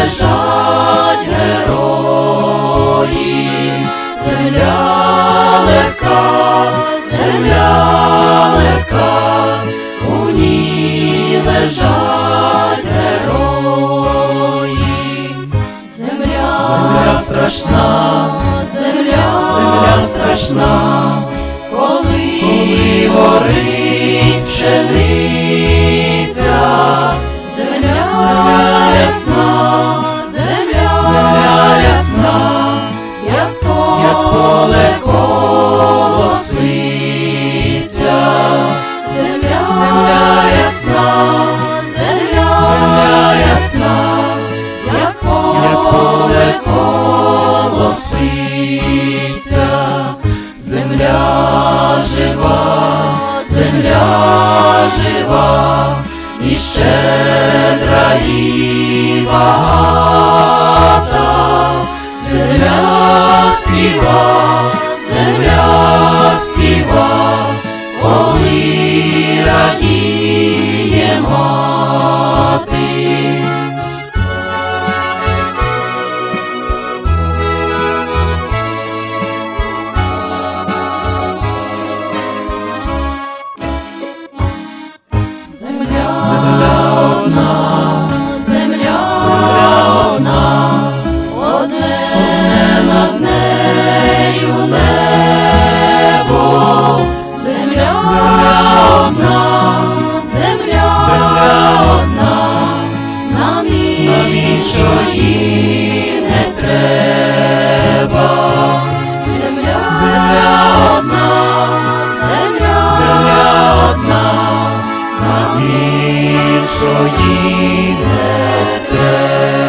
лежать герої, земля легка, земля легка, у ній лежать герої, земля, земля страшна, земля, земля страшна. і щедра і багата. No. Своїй не треба.